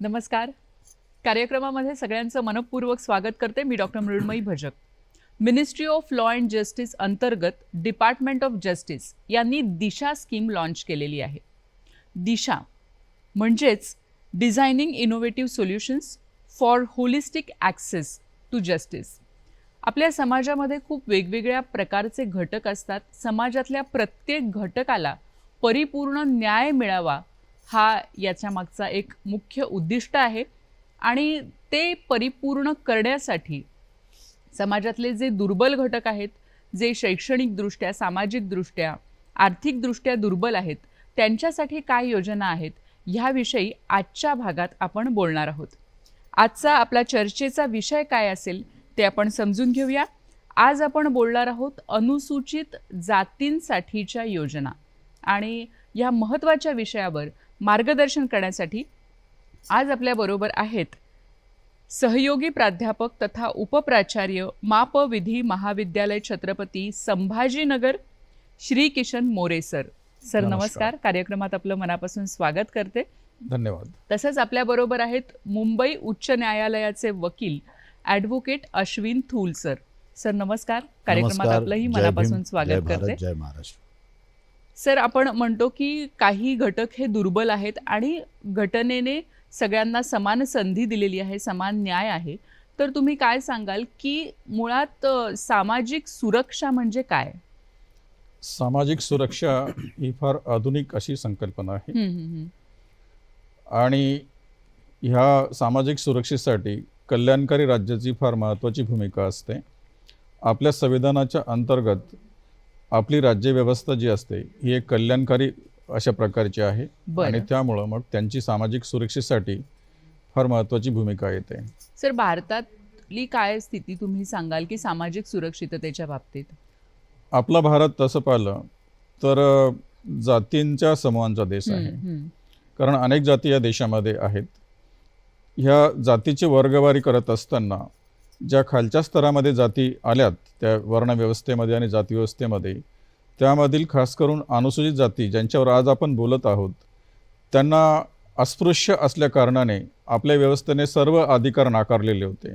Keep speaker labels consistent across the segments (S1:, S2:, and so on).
S1: नमस्कार. कार्यक्रमामध्ये सगळ्यांचं मनपूर्वक स्वागत करते मी doctor Mrunmayi Bhajak. Ministry of law and justice अंतर्गत डिपार्टमेंट ऑफ जस्टिस यांनी दिशा स्कीम लॉन्च केलेली आहे. दिशा म्हणजेच designing innovative solutions for holistic access to justice आपल्या समाजामध्ये खूप वेगवेगळ्या प्रकारचे घटक असतात. समाजातल्या प्रत्येक घटकाला परिपूर्ण न्याय मिळावा हा याच्या मागचा एक मुख्य उद्दिष्ट आहे. आणि ते परिपूर्ण करण्यासाठी समाजातले जे दुर्बल घटक आहेत जे शैक्षणिकदृष्ट्या सामाजिकदृष्ट्या आर्थिकदृष्ट्या दुर्बल आहेत त्यांच्यासाठी काय योजना आहेत ह्याविषयी आजच्या भागात आपण बोलणार आहोत. आजचा आपला चर्चेचा विषय काय असेल ते आपण समजून घेऊया. आज आपण बोलणार आहोत अनुसूचित जातींसाठीच्या योजना. आणि या महत्त्वाच्या विषयावर मार्गदर्शन करण्यासाठी आज आपल्याबरोबर आहेत सहयोगी प्राध्यापक तथा उपप्राचार्य माप विधी महाविद्यालय छत्रपती संभाजीनगर श्री किशन मोरे सर. सर
S2: नमस्कार.
S1: कार्यक्रमात आपलं मनापासून स्वागत करते.
S2: धन्यवाद.
S1: तसंच आपल्याबरोबर आहेत मुंबई उच्च न्यायालयाचे वकील advocate Ashwin Thul sir. Sir नमस्कार. कार्यक्रमात. आपलंही मनापासून स्वागत करते.
S2: जय महाराष्ट्र.
S1: सर आपण म्हणतो की काही घटक हे दुर्बल आहेत आणि घटनेने सगळ्यांना समान संधी दिलेली आहे समान न्याय आहे. तर तुम्ही काय सांगाल की मुळात सामाजिक सुरक्षा म्हणजे काय?
S2: सामाजिक सुरक्षा ही फार आधुनिक अशी संकल्पना आहे. आणि ह्या सामाजिक सुरक्षेसाठी कल्याणकारी राज्याची फार महत्त्वाची भूमिका असते. आपल्या संविधानाच्या अंतर्गत आपली राज्यव्यवस्था जी असते ही एक कल्याणकारी अशा प्रकारची आहे. आणि त्यामुळं मग त्यांची सामाजिक सुरक्षेसाठी फार महत्त्वाची भूमिका येते.
S1: सर भारतातली काय स्थिती तुम्ही सांगाल की सामाजिक सुरक्षिततेच्या बाबतीत?
S2: आपला भारत तसं पाहिलं तर जातींच्या समूहांचा देश आहे. कारण अनेक जाती या देशामध्ये आहेत. ह्या जातीची वर्गवारी करत असताना ज्या खालच्या स्तरामध्ये जाती आल्यात त्या वर्णव्यवस्थेमध्ये आणि जातीव्यवस्थेमध्ये त्यामधील खास करून अनुसूचित जाती ज्यांच्यावर आज आपण बोलत आहोत त्यांना अस्पृश्य असल्या कारणाने आपल्या व्यवस्थेने सर्व अधिकार नाकारलेले होते.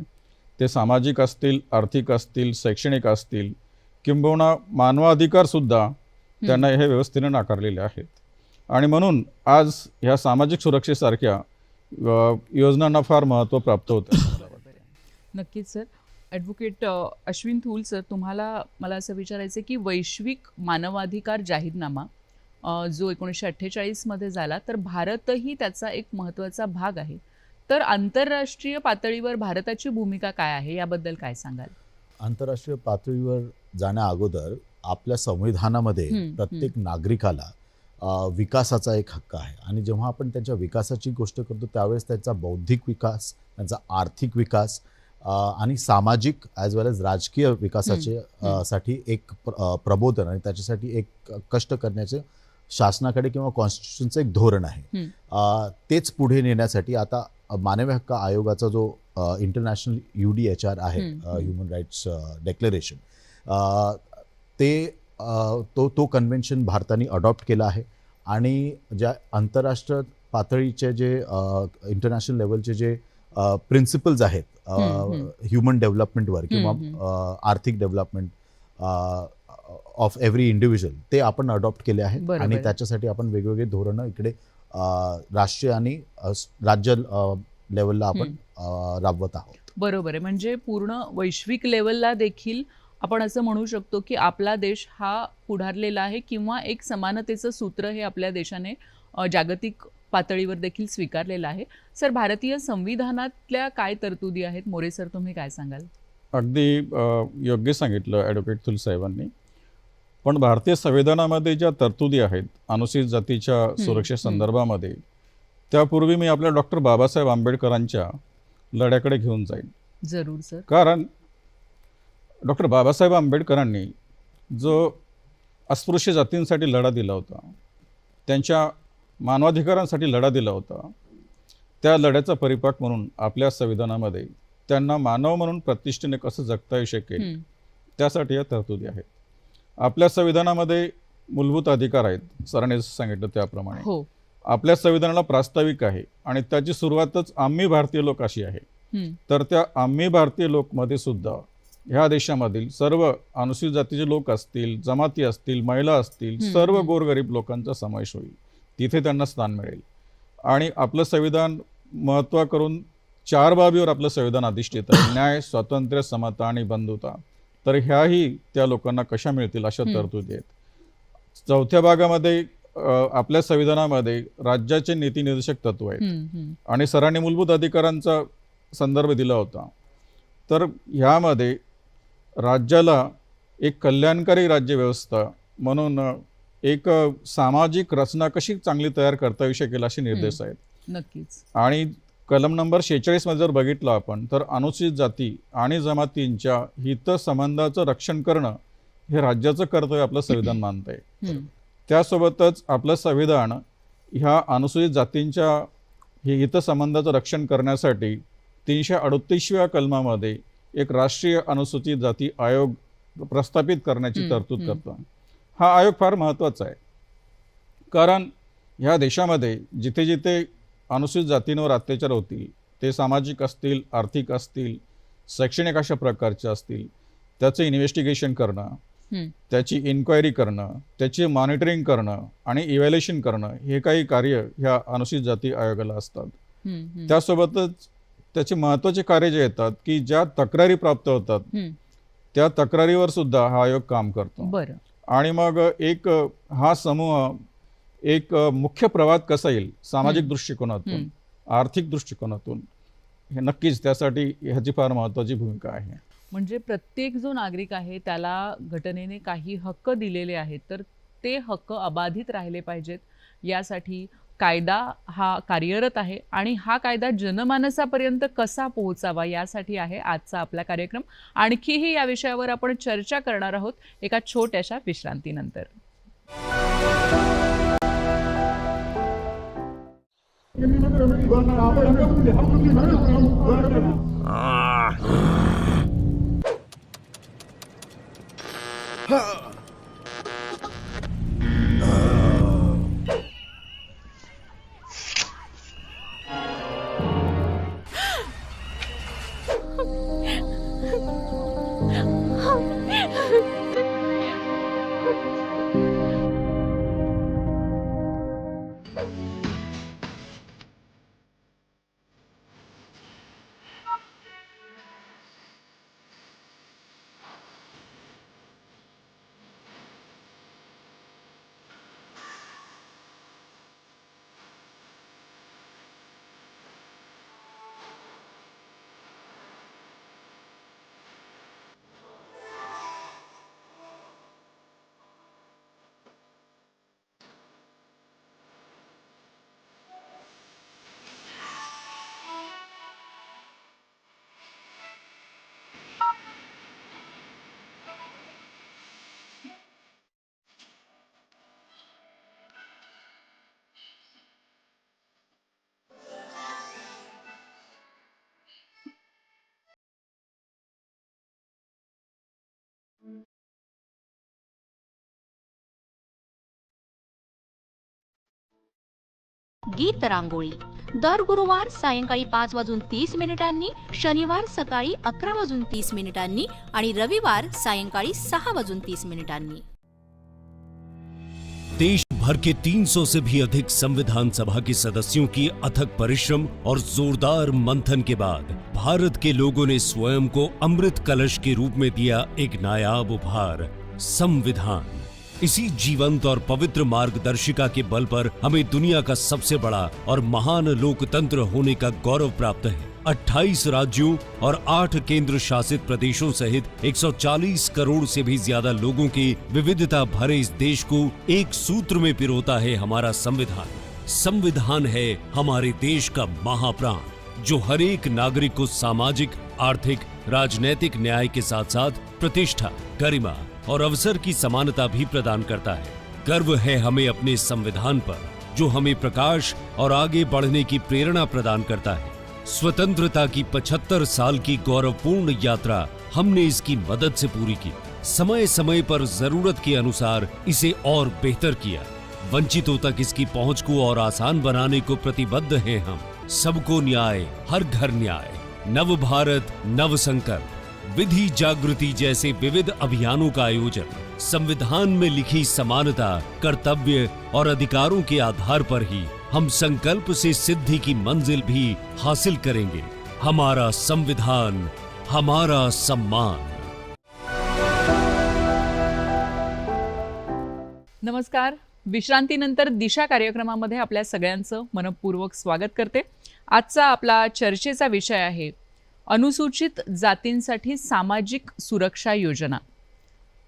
S2: ते सामाजिक असतील आर्थिक असतील शैक्षणिक असतील किंबहुना मानवाधिकारसुद्धा त्यांना ह्या व्यवस्थेने नाकारलेले आहेत. आणि म्हणून आज ह्या सामाजिक सुरक्षेसारख्या योजनांना फार महत्त्व प्राप्त होतं
S1: नक्कीच sir. Advocate Ashwin Thul sir तुम्हाला मला असं विचारायचं की वैश्विक मानवाधिकार जाहीरनामा जो एकोणीसशे अठ्ठेचाळीसमध्ये झाला तर भारतही त्याचा एक महत्त्वाचा भाग आहे. तर आंतरराष्ट्रीय पातळीवर भारताची भूमिका काय आहे याबद्दल काय सांगाल?
S3: आंतरराष्ट्रीय पातळीवर जाण्या अगोदर आपल्या संविधानामध्ये प्रत्येक नागरिकाला विकासाचा एक हक्क आहे. आणि जेव्हा आपण त्यांच्या विकासाची गोष्ट करतो त्यावेळेस त्यांचा बौद्धिक विकास त्यांचा आर्थिक विकास आणि सामाजिक ॲज वेल एज राजकीय विकासाचे साठी एक प्रबोधन आणि त्याच्यासाठी एक कष्ट करण्याचे शासनाकडे किंवा कॉन्स्टिट्यूशनचं एक धोरण आहे. तेच पुढे नेण्यासाठी आता मानवी हक्क आयोगाचा जो international U D H R आहे. ह्युमन राईट्स डेक्लरेशन ते तो तो कन्व्हेन्शन भारताने अडॉप्ट केला आहे. आणि ज्या आंतरराष्ट्रीय पातळीचे जे इंटरनॅशनल लेवलचे जे प्रिन्सिपल्स आहेत. ह्युमन डेव्हलपमेंटवर किंवा आर्थिक डेव्हलपमेंट ऑफ एव्हरी इंडिव्हिज्युअल ते आपण अडॉप्ट केले आहेत. आणि त्याच्यासाठी आपण वेगवेगळे धोरणं इकडे राष्ट्रीय आणि राज्य लेवलला आपण राबवत आहोत.
S1: बरोबर आहे. म्हणजे पूर्ण वैश्विक लेवलला देखील आपण असं म्हणू शकतो की आपला देश हा पुढारलेला आहे किंवा एक समानतेचं सूत्र हे आपल्या देशाने जागतिक पातळीवर देखील स्वीकारलेलं आहे. सर भारतीय संविधानातल्या काय तरतुदी आहेत? मोरे सर तुम्ही काय सांगाल?
S2: अगदी योग्य सांगितलं ॲडव्होकेट थुल साहेबांनी. पण भारतीय संविधानामध्ये ज्या तरतुदी आहेत अनुसूचित जातीच्या सुरक्षेसंदर्भामध्ये त्यापूर्वी मी आपल्या डॉक्टर बाबासाहेब आंबेडकरांच्या लढ्याकडे घेऊन जाईन.
S1: जरूर सर.
S2: कारण डॉक्टर बाबासाहेब आंबेडकरांनी जो अस्पृश्य जातींसाठी लढा दिला होता त्यांच्या मानवाधिकारांसाठी लढा दिला होता त्या लढ्याचा परिपाक म्हणून आपल्या संविधानामध्ये त्यांना मानव म्हणून प्रतिष्ठेने कसं जगता येऊ शकेल. त्यासाठी या तरतुदी आहेत आपल्या संविधानामध्ये मूलभूत अधिकार आहेत सरांनी सांगितलं त्याप्रमाणे
S1: हो
S2: आपल्या संविधानाला प्रास्ताविक आहे आणि त्याची सुरुवातच आम्ही भारतीय लोक अशी आहे. तर त्या आम्ही भारतीय लोकमध्ये सुद्धा ह्या देशामधील सर्व अनुसूचित जातीचे लोक असतील जमाती असतील महिला असतील सर्व. गोरगरीब लोकांचा समावेश होईल तिथे त्यांना स्थान मिळेल. आणि आपलं संविधान महत्त्व करून चार बाबीवर आपलं संविधान अधिष्ठित आहे. न्याय स्वातंत्र्य समता आणि बंधुता. तर ह्याही त्या लोकांना कशा मिळतील अशा. तरतुदी आहेत. चौथ्या भागामध्ये आपल्या संविधानामध्ये राज्याचे नीतिनिर्देशक तत्व आहेत. आणि सरांनी मूलभूत अधिकारांचा संदर्भ दिला होता. तर ह्यामध्ये राज्याला एक कल्याणकारी राज्यव्यवस्था म्हणून एक सामाजिक रचना कशी चांगली तयार करता येऊ शकेल असे निर्देश आहेत.
S1: नक्कीच.
S2: आणि कलम नंबर शेहेचाळीसमध्ये जर बघितलं आपण तर अनुसूचित जाती आणि जमातींच्या हितसंबंधाचं रक्षण करणं हे राज्याचं कर्तव्य आपलं संविधान मानत आहे. त्यासोबतच आपलं संविधान ह्या अनुसूचित जातींच्या हि- हितसंबंधाचं रक्षण करण्यासाठी तीनशे अडोतीसव्या कलमामध्ये एक राष्ट्रीय अनुसूचित जाती आयोग प्रस्थापित करण्याची तरतूद. करतो. हा आयोग फार महत्त्वाचा आहे कारण ह्या देशामध्ये जिथे जिथे अनुसूचित जातींवर अत्याचार होतील ते सामाजिक असतील आर्थिक असतील शैक्षणिक अशा प्रकारचे असतील त्याचं इन्व्हेस्टिगेशन करणं. त्याची इन्क्वायरी करणं त्याची मॉनिटरिंग करणं आणि इव्हॅल्युएशन करणं हे काही कार्य ह्या अनुसूचित जाती आयोगाला असतात. त्यासोबतच त्याचे महत्त्वाचे कार्य जे येतात की ज्या तक्रारी प्राप्त होतात. त्या तक्रारीवर सुद्धा हा आयोग काम करतो
S1: बरं
S2: आणि मग एक हा समूह एक मुख्य प्रवाद कसा येईल सामाजिक. दृष्टिकोनातून. आर्थिक दृष्टिकोनातून हे नक्कीच त्यासाठी ह्याची फार महत्त्वाची भूमिका आहे
S1: म्हणजे प्रत्येक जो नागरिक आहे त्याला घटनेने काही हक्क दिलेले आहेत तर ते हक्क अबाधित राहिले पाहिजेत यासाठी कायदा हा कार्यरत आहे आणि हा कायदा जनमानसापर्यंत कसा पोहोचावा यासाठी आहे आजचा आपला कार्यक्रम. आणखीही या विषयावर आपण चर्चा करणार आहोत एका छोट्याशा विश्रांतीनंतर.
S4: गीत रांगोळी. दर गुरुवार सायंकाळी पाच वाजून तीस मिनिटांनी, शनिवार सकाळी अकरा वाजून तीस मिनिटांनी आणि रविवार सायंकाळी सहा वाजून तीस मिनिटांनी.
S5: देश भर के 300 से भी अधिक संविधान सभा के सदस्यों की अथक परिश्रम और जोरदार मंथन के बाद भारत के लोगों ने स्वयं को अमृत कलश के रूप में दिया एक नायाब उपहार, संविधान। इसी जीवंत और पवित्र मार्गदर्शिका के बल पर हमें दुनिया का सबसे बड़ा और महान लोकतंत्र होने का गौरव प्राप्त है। 28 राज्यों और 8 केंद्र शासित प्रदेशों सहित 140 करोड़ से भी ज़्यादा लोगों की विविधता भरे इस देश को एक सूत्र में पिरोता है हमारा संविधान। संविधान है हमारे देश का महाप्राण, जो हर एक नागरिक को सामाजिक, आर्थिक, राजनैतिक न्याय के साथ साथ प्रतिष्ठा, गरिमा और अवसर की समानता भी प्रदान करता है। गर्व है हमें अपने संविधान पर, जो हमें प्रकाश और आगे बढ़ने की प्रेरणा प्रदान करता है। स्वतंत्रता की 75 साल की गौरवपूर्ण यात्रा हमने इसकी मदद से पूरी की। समय समय पर ज़रूरत के अनुसार इसे और बेहतर किया। वंचितों तक इसकी पहुँच को और आसान बनाने को प्रतिबद्ध हैं हम। सबको न्याय, हर घर न्याय। नव भारत, नव संकल्प। विधि जागृति जैसे विविध अभियानों का आयोजन, संविधान में लिखी समानता, कर्तव्य और अधिकारों के आधार पर ही हम संकल्प से सिद्धि की मंजिल भी हासिल करेंगे। हमारा संविधान, हमारा सम्मान।
S1: नमस्कार। विश्रांतीनंतर दिशा कार्यक्रमामध्ये आपल्या सगळ्यांचं मनपूर्वक स्वागत करते. आजचा आपला चर्चेचा विषय आहे अनुसूचित जातींसाठी सामाजिक सुरक्षा योजना.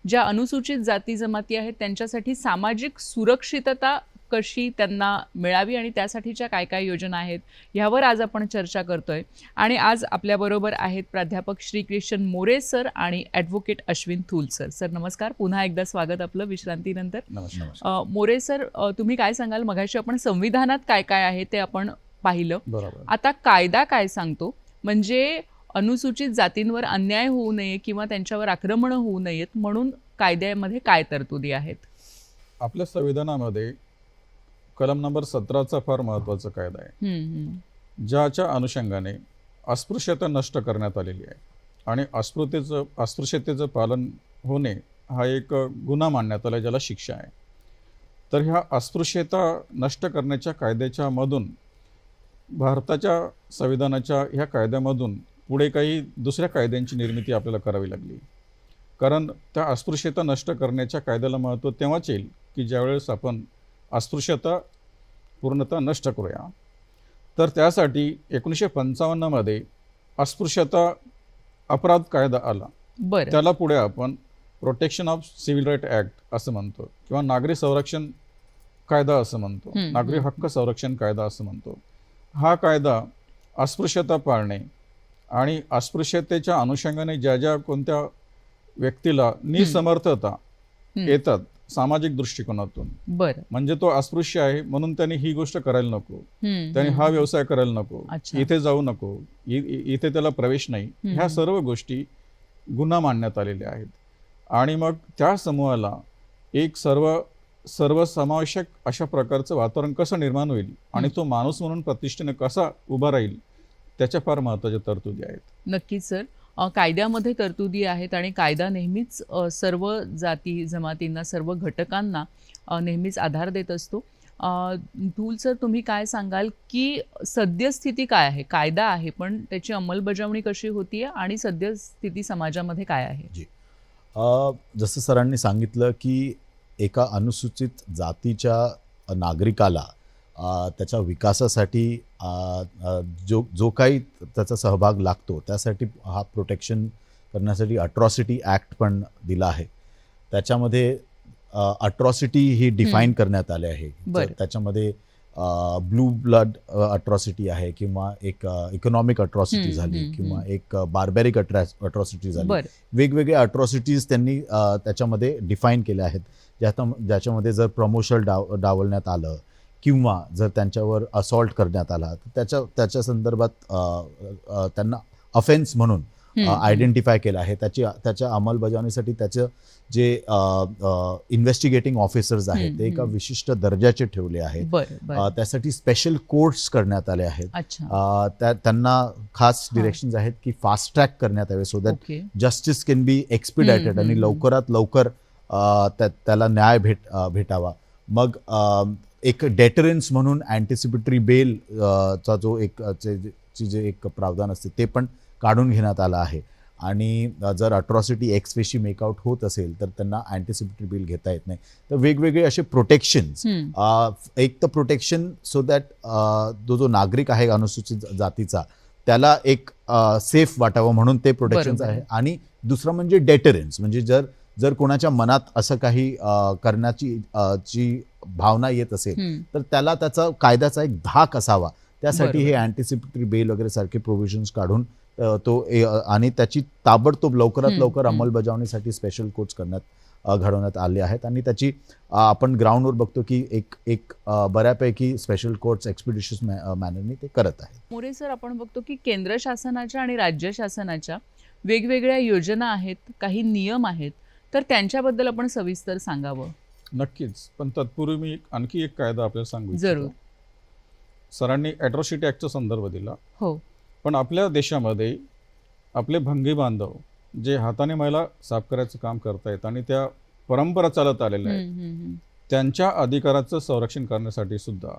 S1: ज्या अनुसूचित जाती जमाती आहेत त्यांच्यासाठी सामाजिक सुरक्षितता कशी त्यांना मिळावी आणि त्यासाठीच्या काय काय योजना आहेत ह्यावर आज आपण चर्चा करतोय. आणि आज आपल्याबरोबर आहेत प्राध्यापक श्रीकृष्ण मोरे सर आणि advocate Ashwin Thul sir. Sir नमस्कार. पुन्हा एकदा स्वागत आपलं विश्रांतीनंतर. मोरे सर तुम्ही काय सांगाल? मगाशी आपण संविधानात काय काय आहे ते आपण पाहिलं. आता कायदा काय सांगतो? म्हणजे अनुसूचित जातींवर अन्याय होऊ नये किंवा त्यांच्यावर आक्रमण होऊ नयेत म्हणून कायद्यामध्ये काय तरतुदी आहेत?
S2: आपल्या संविधानामध्ये कलम नंबर सतराचा फार महत्त्वाचा कायदा आहे. ज्याच्या अनुषंगाने अस्पृश्यता नष्ट करण्यात आलेली आहे आणि अस्पृतेचं अस्पृश्यतेचं पालन होणे हा एक गुन्हा मानण्यात आला ज्याला शिक्षा आहे. तर ह्या अस्पृश्यता नष्ट करण्याच्या कायद्याच्या मधून भारताच्या संविधानाच्या ह्या कायद्यामधून पुढे काही दुसऱ्या कायद्यांची निर्मिती आपल्याला करावी लागली. कारण त्या अस्पृश्यता नष्ट करण्याच्या कायद्याला महत्त्व तेव्हाच येईल की ज्यावेळेस आपण अस्पृश्यता पूर्णतः नष्ट करूया. तर त्यासाठी एकोणीसशे पंचावन्नमध्ये अस्पृश्यता अपराध कायदा आला.
S1: बरं.
S2: त्याला पुढे आपण protection of civil right act असं म्हणतो किंवा नागरी संरक्षण कायदा असं म्हणतो. नागरी. हक्क संरक्षण कायदा असं म्हणतो. हा कायदा अस्पृश्यता पाळणे आणि अस्पृश्यतेच्या अनुषंगाने ज्या ज्या कोणत्या व्यक्तीला निसमर्थता. येतात सामाजिक दृष्टिकोनातून
S1: बरं
S2: म्हणजे तो अस्पृश्य आहे म्हणून त्याने ही गोष्ट करायला नको त्याने हा. व्यवसाय करायला नको. इथे जाऊ नको इथे त्याला प्रवेश नाही ह्या. सर्व गोष्टी गुन्हा मानण्यात आलेल्या आहेत आणि मग त्या समूहाला एक सर्व सर्वसमावेशक अशा प्रकारचं वातावरण कसं निर्माण होईल आणि तो माणूस म्हणून प्रतिष्ठेने कसा उभा राहील त्याच्या फार महत्त्वाच्या तरतुदी आहेत.
S1: नक्कीच सर. कायद्यामध्ये तरतुदी आहेत आणि कायदा नेहमीच सर्व जाती जमातींना सर्व घटकांना नेहमीच आधार देत असतो. धूल सर तुम्ही काय सांगाल की सद्यस्थिती काय आहे? कायदा आहे पण त्याची अंमलबजावणी कशी होतीये आणि सद्यस्थिती समाजामध्ये काय आहे?
S3: अ, जसं सरांनी सांगितलं की एका अनुसूचित जातीच्या नागरिकाला त्याच्या विकासासाठी जो जो काही त्याचा सहभाग लागतो त्यासाठी हा प्रोटेक्शन करण्यासाठी अट्रॉसिटी ॲक्ट पण दिला आहे. त्याच्यामध्ये अट्रॉसिटी ही डिफाईन करण्यात आली आहे. त्याच्यामध्ये ब्लू ब्लड अट्रॉसिटी आहे किंवा एक इकॉनॉमिक अट्रॉसिटी झाली किंवा एक बार्बॅरिक अट्रॉसिटी झाली.
S1: बरं.
S3: वेगवेगळे अट्रॉसिटीज त्यांनी त्याच्यामध्ये डिफाईन केल्या आहेत. ज्यात ज्याच्यामध्ये जर प्रमोशन डाव डावलण्यात आलं किंवा जर त्यांच्यावर असॉल्ट करण्यात आला तर त्याच्या त्याच्या संदर्भात त्यांना अफेन्स म्हणून. आयडेंटिफाय केलं आहे. त्याची त्याच्या अंमलबजावणीसाठी त्याचं जे इन्व्हेस्टिगेटिंग ऑफिसर्स आहेत ते एका. विशिष्ट दर्जाचे ठेवले आहेत. त्यासाठी स्पेशल कोर्ट्स करण्यात आले आहेत. त्यांना खास. डिरेक्शन्स आहेत की फास्ट ट्रॅक करण्यात यावे so that justice can be expedited आणि लवकरात लवकर त्याला न्याय भेट भेटावा. मग एक डेटरन्स म्हणून अँटिसिपेटरी बेल चा जो एक ची जे एक प्रावधान असते ते पण काढून घेण्यात आलं आहे आणि जर अट्रॉसिटी एक्सपेशी मेकआउट होत असेल तर त्यांना अँटिसिपेटरी बिल घेता येत नाही तर वेगवेगळे असे प्रोटेक्शन्स अ, एक तर प्रोटेक्शन सो दॅट तो जो नागरिक आहे अनुसूचित जातीचा त्याला एक सेफ वाटावं म्हणून ते प्रोटेक्शन. आहे आणि दुसरं म्हणजे डेटरन्स म्हणजे जर जर कोणाच्या मनात असं काही करण्याची ची भावना येत असेल. तर त्याला त्याचा कायद्याचा एक धाक असावा त्यासाठी. हे अँटिसिपेटरी बेल वगैरे सारखे प्रोव्हिजन्स काढून तो आणि त्याची ताबडतोब लवकरात लवकर. अंमलबजावणीसाठी स्पेशल कोर्ट्स करण्यात घडवण्यात आले आहेत. आणि त्याची आपण ग्राउंडवर बघतो की एक एक बऱ्यापैकी स्पेशल कोर्ट्स एक्सपिडिशियस मॅनरनी ते करत आहेत.
S1: मोरे सर आपण बघतो की केंद्र शासनाच्या आणि राज्य शासनाच्या वेगवेगळ्या योजना आहेत काही नियम आहेत. तर त्यांच्याबद्दल आपण सविस्तर सांगावं.
S2: नक्कीच. पण तत्पूर्वी मी एक- आणखी एक कायदा आपल्याला सांगू
S1: जरूर.
S2: सरांनी ॲट्रॉसिटी ॲक्टचा संदर्भ दिला.
S1: हो.
S2: पण आपल्या देशामध्ये आपले भंगी बांधव जे हाताने मैला साफ करायचं काम करतायत आणि त्या परंपरा चालत आलेल्या आहेत. त्यांच्या अधिकाराचं संरक्षण करण्यासाठी सुद्धा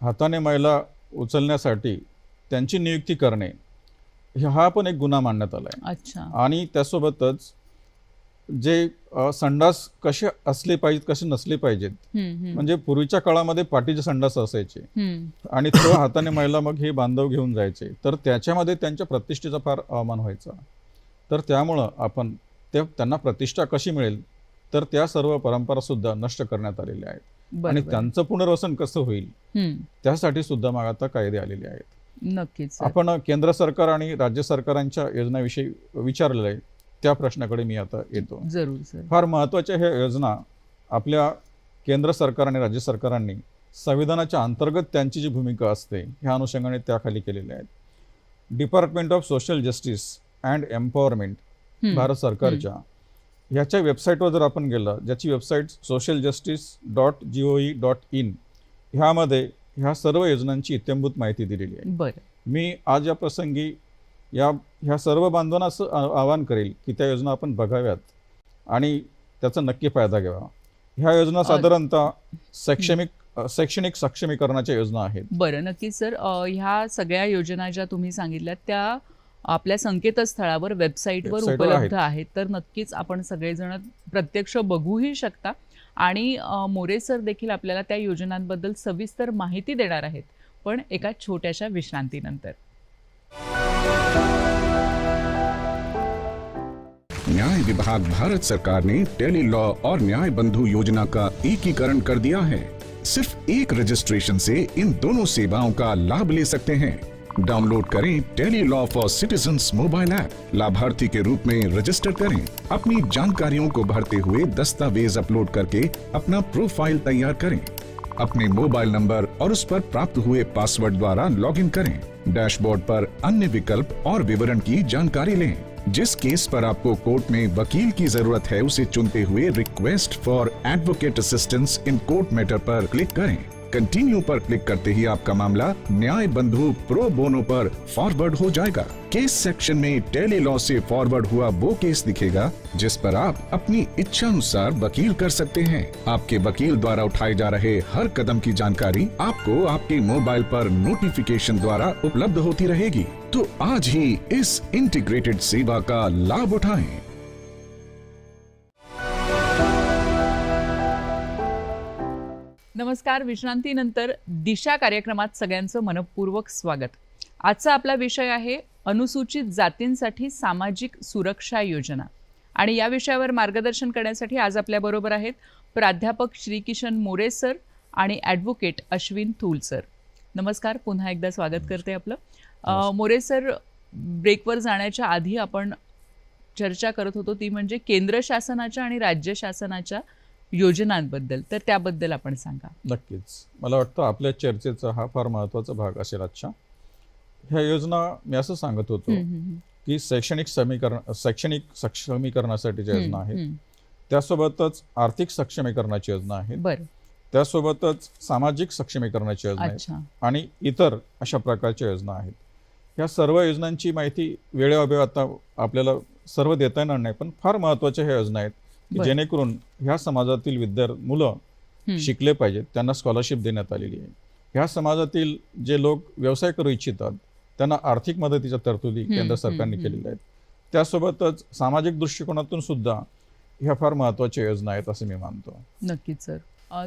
S2: हाताने मैला उचलण्यासाठी त्यांची नियुक्ती करणे हे- पण एक गुन्हा मानण्यात आला आहे
S1: अच्छा
S2: आणि त्यासोबतच जे संडास कसे असले पाहिजेत कसे नसले पाहिजेत. म्हणजे पूर्वीच्या काळामध्ये पाठीचे संडास असायचे. आणि तो हाताने महिला मग हे बांधव घेऊन जायचे तर त्याच्यामध्ये त्यांच्या प्रतिष्ठेचा फार अवमान व्हायचा तर त्यामुळं आपण त्यांना प्रतिष्ठा कशी मिळेल तर त्या सर्व परंपरा सुद्धा नष्ट करण्यात आलेल्या आहेत आणि. त्यांचं पुनर्वसन कसं होईल. त्यासाठी सुद्धा मग आता कायदे आलेले आहेत
S1: नक्कीच.
S2: आपण केंद्र सरकार आणि राज्य सरकारांच्या योजनाविषयी विचारलेलं आहे त्या प्रश्नाकडे मी आता येतो.
S1: जरूर सर.
S2: फार महत्त्वाच्या ह्या योजना आपल्या केंद्र सरकार आणि राज्य सरकारांनी संविधानाच्या अंतर्गत त्यांची जी भूमिका असते ह्या अनुषंगाने त्याखाली केलेल्या आहेत. Department of social justice and empowerment. Bharat सरकारच्या. ह्याच्या वेबसाईटवर जर आपण गेलं ज्याची website social justice dot G O V dot in ह्यामध्ये ह्या सर्व योजनांची इत्यंभूत माहिती दिलेली आहे.
S1: बरं.
S2: मी आज या प्रसंगी या ह्या सर्व बांधवांना असं आवाहन करेल की त्या योजना आपण बघाव्यात आणि त्याचा नक्की फायदा घ्यावा. ह्या योजना साधारणतः शैक्षणिक शैक्षणिक सक्षमीकरणाच्या योजना आहेत.
S1: बरं नक्कीच सर. ह्या सगळ्या योजना ज्या तुम्ही सांगितल्यात त्या आपल्या संकेतस्थळावर वेबसाईटवर उपलब्ध
S2: आहेत.
S1: तर नक्कीच आपण सगळेजण प्रत्यक्ष बघूही शकता. आणि मोरे सर देखील आपल्याला त्या योजनांबद्दल सविस्तर माहिती देणार आहेत पण एका छोट्याशा विश्रांतीनंतर.
S6: न्याय विभाग भारत सरकार ने टेली लॉ और न्याय बंधु योजना का एकीकरण कर दिया है। सिर्फ़ एक रजिस्ट्रेशन से इन दोनों सेवाओं का लाभ ले सकते हैं। डाउनलोड करें tele law for citizen mobile app. लाभार्थी के रूप में रजिस्टर करें। अपनी जानकारियों को भरते हुए दस्तावेज़ अपलोड करके अपना प्रोफ़ाइल तैयार करें। अपने मोबाइल नंबर और उस पर प्राप्त हुए पासवर्ड द्वारा लॉगिन करें। डैशबोर्ड पर अन्य विकल्प और विवरण की जानकारी लें। जिस केस पर आपको कोर्ट में वकील की ज़रूरत है, उसे चुनते हुए request for advocate assistance in court matter per click करें। कंटिन्यू पर क्लिक करते ही आपका मामला न्याय बंधु प्रो बोनो पर फॉरवर्ड हो जाएगा। केस सेक्शन में टेली लॉ से फॉरवर्ड हुआ वो केस दिखेगा, जिस पर आप अपनी इच्छा अनुसार वकील कर सकते हैं। आपके वकील द्वारा उठाए जा रहे हर कदम की जानकारी आपको आपके मोबाइल पर नोटिफिकेशन द्वारा उपलब्ध होती रहेगी। तो आज ही इस इंटीग्रेटेड सेवा का लाभ उठाएँ।
S1: नमस्कार विश्रांतीनंतर दिशा कार्यक्रमात सगळ्यांचं मनपूर्वक स्वागत. आजचा आपला विषय आहे अनुसूचित जातींसाठी सामाजिक सुरक्षा योजना. आणि या विषयावर मार्गदर्शन करण्यासाठी आज आपल्याबरोबर आहेत प्राध्यापक श्रीकिशन मोरे सर आणि ॲडव्होकेट अश्विन थूल सर. नमस्कार पुन्हा एकदा स्वागत करते आपलं. मोरे सर ब्रेकवर जाण्याच्या आधी आपण चर्चा करत होतो ती म्हणजे केंद्र शासनाच्या आणि राज्य शासनाच्या योजनांबद्दल तर त्याबद्दल आपण सांगा.
S2: नक्कीच. मला वाटतं आपल्या चर्चेचा हा फार महत्त्वाचा भाग असेल आजच्या ह्या योजना मी असं सांगत होतो. की शैक्षणिक समीकरण शैक्षणिक सक्षमीकरणासाठीच्या योजना आहेत. त्यासोबतच आर्थिक सक्षमीकरणाची योजना आहेत.
S1: बरं.
S2: त्यासोबतच सामाजिक सक्षमीकरणाची योजना
S1: अच्छा.
S2: आणि इतर अशा प्रकारच्या योजना आहेत. ह्या सर्व योजनांची माहिती वेळेअभावी आता आपल्याला सर्व देता येणार नाही पण फार महत्त्वाच्या ह्या योजना आहेत. जेणेकरून ह्या समाजातील विद्यार्थी मुलं. शिकले पाहिजेत त्यांना स्कॉलरशिप देण्यात आलेली आहे. ह्या समाजातील जे लोक व्यवसाय करू इच्छितात त्यांना आर्थिक मदतीच्या तरतुदी केंद्र सरकारने केलेल्या आहेत. त्यासोबतच सामाजिक दृष्टिकोनातून सुद्धा ह्या फार महत्त्वाच्या योजना आहेत असं मी मानतो.
S1: नक्कीच सर.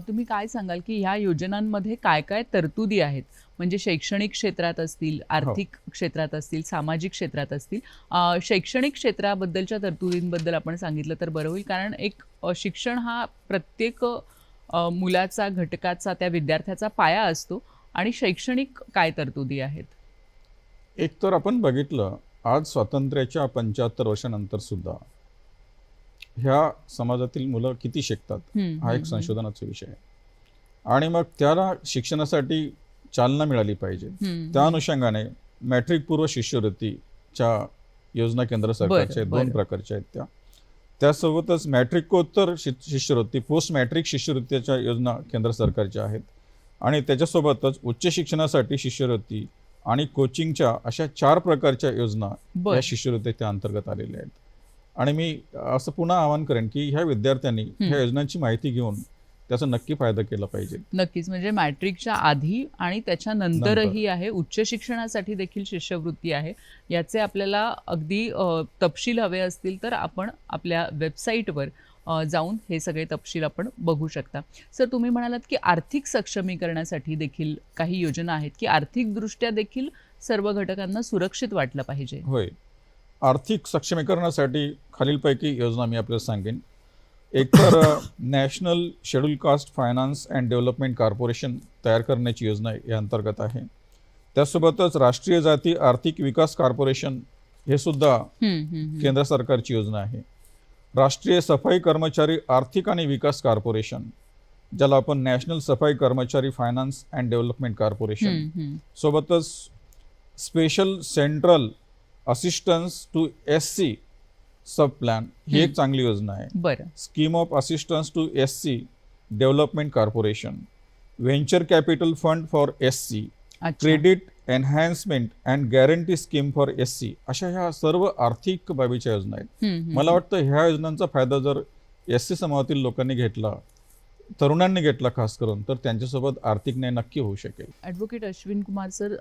S1: तुम्ही काय सांगाल की ह्या योजनांमध्ये काय काय तरतुदी आहेत? म्हणजे शैक्षणिक क्षेत्रात असतील आर्थिक क्षेत्रात असतील सामाजिक क्षेत्रात असतील शैक्षणिक क्षेत्राबद्दलच्या तरतुदींबद्दल आपण सांगितलं तर बरं होईल. कारण एक शिक्षण हा प्रत्येक मुलाचा घटकाचा त्या विद्यार्थ्याचा पाया असतो. आणि शैक्षणिक काय तरतुदी आहेत?
S2: एक तर आपण बघितलं आज स्वातंत्र्याच्या पंच्याहत्तर वर्षानंतर सुद्धा ह्या समाजातील मुलं किती शिकतात? हा एक संशोधनाचा विषय आहे. आणि मग त्याला शिक्षणासाठी चालना मिळाली पाहिजे. त्या अनुषंगाने मॅट्रिक पूर्व शिष्यवृत्तीच्या योजना केंद्र सरकारच्या दोन. प्रकारच्या आहेत त्या. त्यासोबतच मॅट्रिकोत्तर शिष्यवृत्ती पोस्ट मॅट्रिक शिष्यवृत्तीच्या योजना केंद्र सरकारच्या आहेत. आणि त्याच्यासोबतच उच्च शिक्षणासाठी शिष्यवृत्ती आणि कोचिंगच्या अशा चार प्रकारच्या योजना या शिष्यवृत्तीच्या अंतर्गत आलेल्या आहेत. आणि मी असं पुन्हा आवाहन करेन की ह्या विद्यार्थ्यांनी ह्या योजनांची माहिती घेऊन त्याचा नक्की फायदा केला पाहिजे.
S1: नक्कीच. म्हणजे मॅट्रिकच्या आधी आणि त्याच्यानंतरही आहे उच्च शिक्षणासाठी देखील शिष्यवृत्ती आहे. याचे आपल्याला अगदी तपशील हवे असतील तर आपण आपल्या वेबसाईटवर जाऊन हे सगळे तपशील आपण बघू शकता. सर तुम्ही म्हणालात की आर्थिक सक्षमीकरणासाठी देखील काही योजना आहेत की आर्थिकदृष्ट्या देखील सर्व घटकांना सुरक्षित वाटलं पाहिजे?
S2: होय. आर्थिक सक्षमीकरणासाठी खालीलपैकी योजना मी आपल्याला सांगेन एकतर national schedule caste finance and development corporation तयार करण्याची योजना या अंतर्गत आहे त्यासोबतच राष्ट्रीय जाती आर्थिक विकास कॉर्पोरेशन हे सुद्धा. केंद्र सरकारची योजना आहे राष्ट्रीय सफाई कर्मचारी आर्थिक आणि विकास कॉर्पोरेशन ज्याला आपण national Safai Karmachari finance and development corporation. सोबतच special central assistance to S C sub plan ही एक. चांगली योजना आहे.
S1: बरं.
S2: Scheme of assistance to S C development corporation venture capital fund for S C credit enhancement and guarantee scheme for S C अशा ह्या सर्व आर्थिक बाबीच्या योजना आहेत. मला वाटतं ह्या योजनांचा फायदा जर एस सी समाजातील लोकांनी घेतला तरुणांनी घेतला खास करून तर त्यांच्यासोबत आर्थिक न्याय नक्की होऊ शकेल.
S1: ॲडव्होकेट अश्विन कुमार सर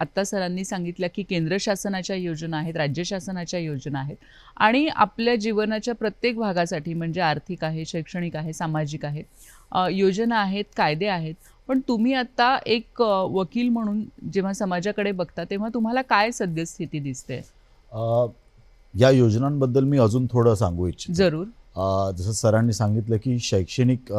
S1: आत्ता सरांनी सांगितलं की केंद्र शासनाच्या योजना आहेत राज्य शासनाच्या योजना आहेत आणि आपल्या जीवनाच्या प्रत्येक भागासाठी म्हणजे आर्थिक आहे शैक्षणिक आहे सामाजिक आहे अ, योजना आहेत कायदे आहेत. पण तुम्ही आता एक वकील म्हणून जेव्हा समाजाकडे बघता तेव्हा तुम्हाला काय सद्यस्थिती दिसते?
S3: अ, या योजनांबद्दल मी अजून थोडं सांगू इच्छितो.
S1: जरूर.
S3: जसं सरांनी सांगितलं की शैक्षणिक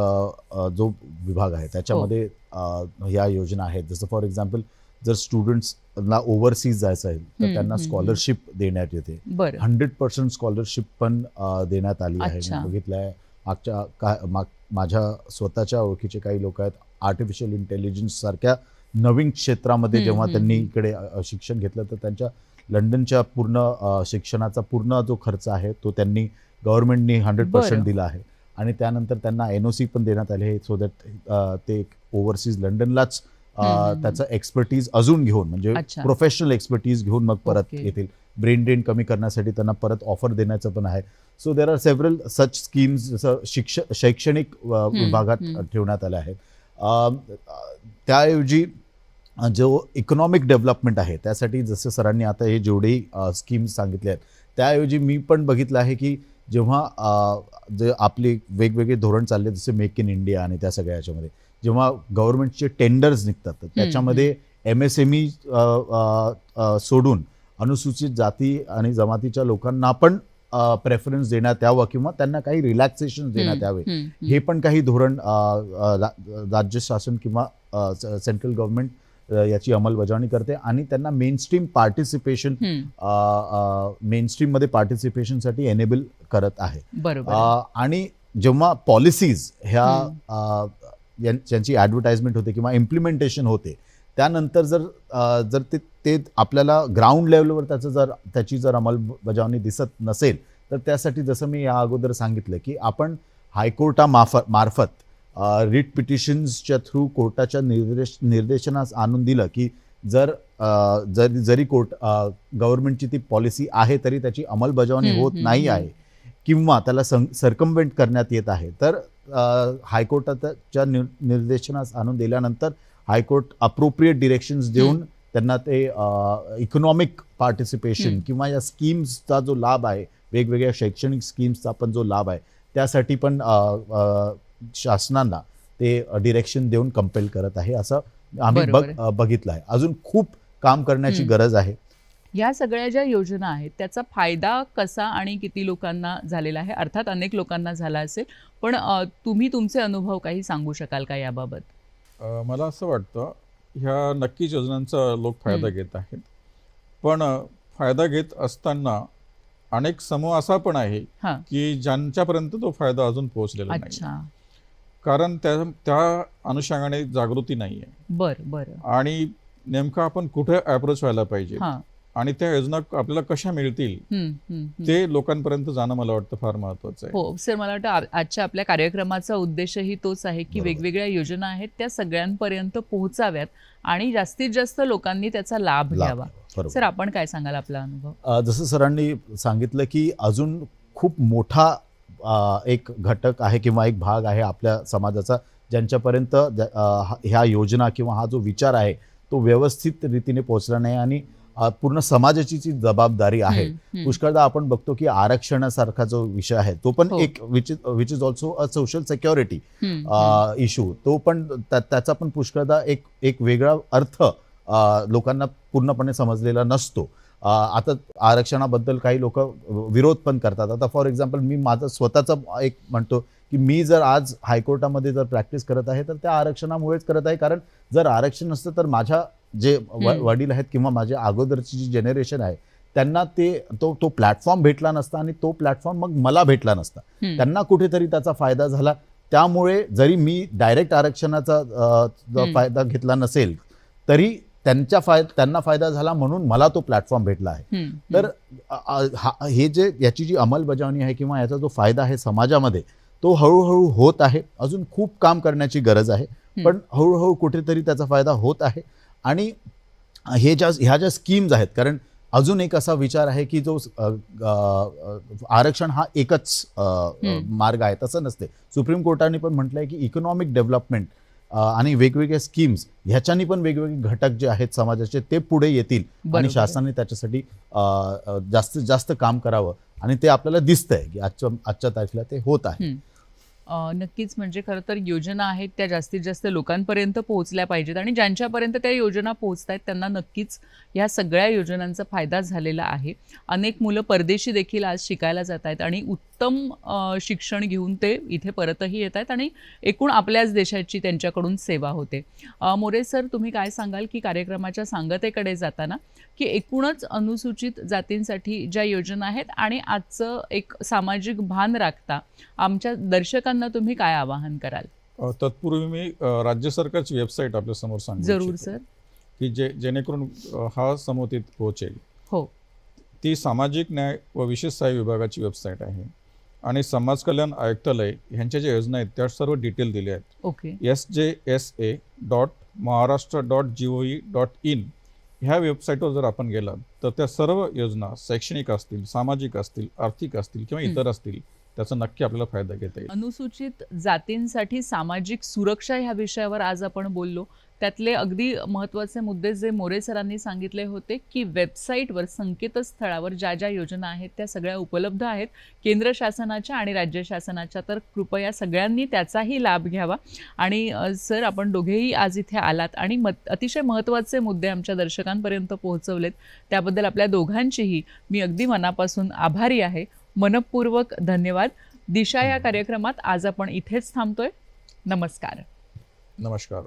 S3: जो विभाग आहे त्याच्यामध्ये अ, या योजना आहेत. जसं फॉर एक्झाम्पल जर स्टुडंट्सना ओव्हरसीज जायचं आहे तर त्यांना स्कॉलरशिप देण्यात येते. हंड्रेड पर्सेंट स्कॉलरशिप पण देण्यात आली आहे. मी बघितलं आहे मागच्या का माग माझ्या स्वतःच्या ओळखीचे काही लोक आहेत. आर्टिफिशियल इंटेलिजन्स सारख्या नवीन क्षेत्रामध्ये जेव्हा त्यांनी. इकडे शिक्षण घेतलं तर त्यांच्या लंडनच्या पूर्ण शिक्षणाचा पूर्ण जो खर्च आहे तो त्यांनी गव्हर्नमेंटनी हंड्रेड. पर्सेंट दिला आहे आणि त्यानंतर त्यांना एन ओ सी पण देण्यात आले आहे सो दॅट ते ओव्हरसीज लंडनलाच. त्याचं एक्सपर्टीज अजून घेऊन म्हणजे. प्रोफेशनल एक्सपर्टीज घेऊन मग परत. येतील ब्रेन ड्रेन कमी करण्यासाठी त्यांना परत ऑफर देण्याचं पण आहे so there are several such schemes जसं शिक्ष शैक्षणिक विभागात. ठेवण्यात आल्या आहेत त्याऐवजी जो इकॉनॉमिक डेव्हलपमेंट आहे त्यासाठी जसं सरांनी आता हे जेवढेही स्कीम्स सांगितले आहेत त्याऐवजी मी पण बघितलं आहे की जेव्हा जे आपले वेगवेगळे धोरण चालले जसे मेक इन इंडिया आणि त्या सगळ्या याच्यामध्ये जेव्हा गव्हर्नमेंटचे टेंडर्स निघतात तर त्याच्यामध्ये एम एस एम ई सोडून अनुसूचित जाती आणि जमातीच्या लोकांना पण प्रेफरन्स देण्यात यावं किंवा त्यांना काही रिलॅक्सेशन देण्यात यावे. हे पण काही धोरण राज्य शासन किंवा सेंट्रल गव्हर्नमेंट याची अंमलबजावणी करते आणि त्यांना मेनस्ट्रीम पार्टिसिपेशन मेनस्ट्रीममध्ये पार्टिसिपेशनसाठी एनेबल करत आहे. आणि जेव्हा पॉलिसीज ह्या ज्यांची ॲडव्हर्टाइजमेंट होते किंवा इम्प्लिमेंटेशन होते त्यानंतर जर जर ते ते आपल्याला ग्राउंड लेवलवर त्याचं जर त्याची जर अंमलबजावणी दिसत नसेल तर त्यासाठी जसं मी या अगोदर सांगितलं की आपण हायकोर्टा मार्फत रिट पिटिशन्सच्या थ्रू कोर्टाच्या निर्देश निर्देशनास आणून दिलं की जर जरी जरी कोर्ट गव्हर्नमेंटची ती पॉलिसी आहे तरी त्याची अंमलबजावणी होत नाही. आहे किंवा त्याला सर्कम्वेंट करण्यात येत आहे तर हायकोर्टाच्या निर निर्देशनास आणून दिल्यानंतर हायकोर्ट अप्रोप्रिएट डिरेक्शन्स देऊन त्यांना ते इकॉनॉमिक पार्टिसिपेशन. किंवा या स्कीम्सचा जो लाभ आहे वेगवेगळ्या शैक्षणिक स्कीम्सचा पण जो लाभ आहे त्यासाठी पण शासनाला ते डिरेक्शन देऊन कंपेल करत आहे असं आम्ही बघ बघितलं आहे अजून खूप काम करण्याची. गरज आहे.
S1: या सगळ्या ज्या योजना आहेत त्याचा फायदा कसा आणि किती लोकांना झालेला आहे? अर्थात अनेक लोकांना झाला असेल पण तुम्ही तुमचे अनुभव काही सांगू शकाल का याबाबत?
S2: मला असं वाटतं ह्या नक्कीच योजनांचा लोक फायदा. घेत आहेत. पण फायदा घेत असताना अनेक समूह असा पण आहे
S1: हां.
S2: की ज्यांच्यापर्यंत तो फायदा अजून पोहोचलेला नाही.
S1: अच्छा.
S2: कारण त्या त्या अनुषंगाने जागृती नाही आहे
S1: बर बर.
S2: आणि नेमकं आपण कुठे अप्रोच व्हायला पाहिजे?
S1: हां.
S2: आणि त्या योजना आपल्याला कशा मिळतील. ते लोकांपर्यंत जाणं मला वाटतं फार महत्वाचं आहे.
S1: हो सर मला वाटतं आजच्या आपल्या कार्यक्रमाचा उद्देशही तोच आहे की. वेगवेगळ्या योजना आहेत त्या सगळ्यांपर्यंत पोहोचाव्यात आणि जास्तीत जास्त लोकांनी त्याचा लाभ घ्यावा. सर आपण काय सांगाल आपला अनुभव?
S3: जसं सरांनी सांगितलं की अजून खूप मोठा एक घटक आहे किंवा एक भाग आहे आपल्या समाजाचा ज्यांच्यापर्यंत ह्या योजना किंवा हा जो विचार आहे तो व्यवस्थित रीतीने पोहोचला नाही आणि पूर्ण समाजाची जी जबाबदारी आहे. पुष्कळदा आपण बघतो की आरक्षणासारखा जो विषय आहे तो पण
S1: हो.
S3: एक which which is also a social security. Issue तो पण त्या- त्याचा पण पुष्कळदा एक एक वेगळा अर्थ लोकांना पूर्णपणे समजलेला नसतो आता आरक्षणाबद्दल काही लोक विरोध पण करतात आता फॉर एक्झाम्पल मी माझं स्वतःचं एक म्हणतो की मी जर आज हायकोर्टामध्ये जर प्रॅक्टिस करत आहे तर त्या आरक्षणामुळेच करत आहे कारण जर आरक्षण नसतं तर माझ्या जे. वडील आहेत किंवा माझ्या अगोदरची जी जनरेशन आहे त्यांना ते तो तो प्लॅटफॉर्म भेटला नसता आणि तो प्लॅटफॉर्म मग मला भेटला नसता. त्यांना कुठेतरी त्याचा फायदा झाला त्यामुळे जरी मी डायरेक्ट आरक्षणाचा. फायदा घेतला नसेल तरी त्यांच्या फाय त्यांना फायदा झाला म्हणून मला तो प्लॅटफॉर्म भेटला आहे. तर हा- जे याची जी अंमलबजावणी आहे किंवा याचा जो फायदा आहे समाजामध्ये तो हळूहळू होत आहे. अजून खूप काम करण्याची गरज आहे. पण हळूहळू कुठेतरी त्याचा फायदा होत आहे. आणि हे ज्या ह्या ज्या स्कीम्स आहेत कारण अजून एक असा विचार आहे की जो आरक्षण हा एकच. मार्ग आहे. तसं नसते. सुप्रीम कोर्टाने पण म्हटलं आहे की इकॉनॉमिक डेव्हलपमेंट आणि वेगवेगळ्या स्कीम्स ह्याच्यानी पण वेगवेगळे घटक जे आहेत समाजाचे ते पुढे येतील. आणि. शासनाने त्याच्यासाठी जास्तीत जास्त काम करावं. आणि ते आपल्याला दिसतंय की आजच्या आजच्या तारखेला ते होत आहे.
S1: नक्कीच म्हणजे खरं तर योजना आहेत त्या जास्तीत जास्त लोकांपर्यंत पोहोचल्या पाहिजेत. आणि ज्यांच्यापर्यंत त्या योजना पोहोचत आहेत त्यांना नक्कीच ह्या सगळ्या योजनांचा फायदा झालेला आहे. अनेक मुलं परदेशी देखील आज शिकायला जात आहेत आणि उत्तम शिक्षण घेऊन ते इथे परतही येत आहेत आणि एकूण आपल्याच देशाची त्यांच्याकडून सेवा होते. मोरे सर तुम्ही काय सांगाल की कार्यक्रमाच्या सांगतेकडे जाताना की एकूणच अनुसूचित जातींसाठी ज्या योजना आहेत आणि आजचं एक सामाजिक भान राखता आमच्या दर्शकांना तुम्ही काय आवाहन कराल?
S2: तत्पूर्वी मी राज्य सरकारची वेबसाईट आपल्यासमोर सांगू
S1: जरूर. सर.
S2: की जे जेणेकरून हा समोतित पोहोचेल.
S1: हो.
S2: ती सामाजिक न्याय व विशेष सहाय्य विभागाची वेबसाईट आहे. आणि समाज कल्याण आयुक्तालय ह्यांच्या ज्या योजना आहेत त्या सर्व डिटेल दिल्या आहेत
S1: okay
S2: S J S A dot Maharashtra dot G O V dot in ह्या वेबसाईटवर जर आपण गेलात तर त्या सर्व योजना शैक्षणिक असतील सामाजिक असतील आर्थिक असतील किंवा. इतर असतील त्याचा नक्की आपल्याला फायदा घेता येईल.
S1: अनुसूचित जातींसाठी सामाजिक सुरक्षा ह्या विषयावर आज आपण बोललो. त्यातले अगदी महत्त्वाचे मुद्दे जे मोरे सरांनी सांगितले होते की वेबसाईटवर संकेतस्थळावर ज्या ज्या योजना आहेत त्या सगळ्या उपलब्ध आहेत. केंद्र शासनाच्या आणि राज्य शासनाच्या तर कृपया सगळ्यांनी त्याचाही लाभ घ्यावा. आणि सर आपण दोघेही आज इथे आलात आणि मत अतिशय महत्त्वाचे मुद्दे आमच्या दर्शकांपर्यंत पोहोचवलेत. त्याबद्दल आपल्या दोघांचीही मी अगदी मनापासून आभारी आहे. मनपूर्वक धन्यवाद. दिशा या कार्यक्रमात आज आपण इथेच थांबतोय. नमस्कार.
S2: नमस्कार.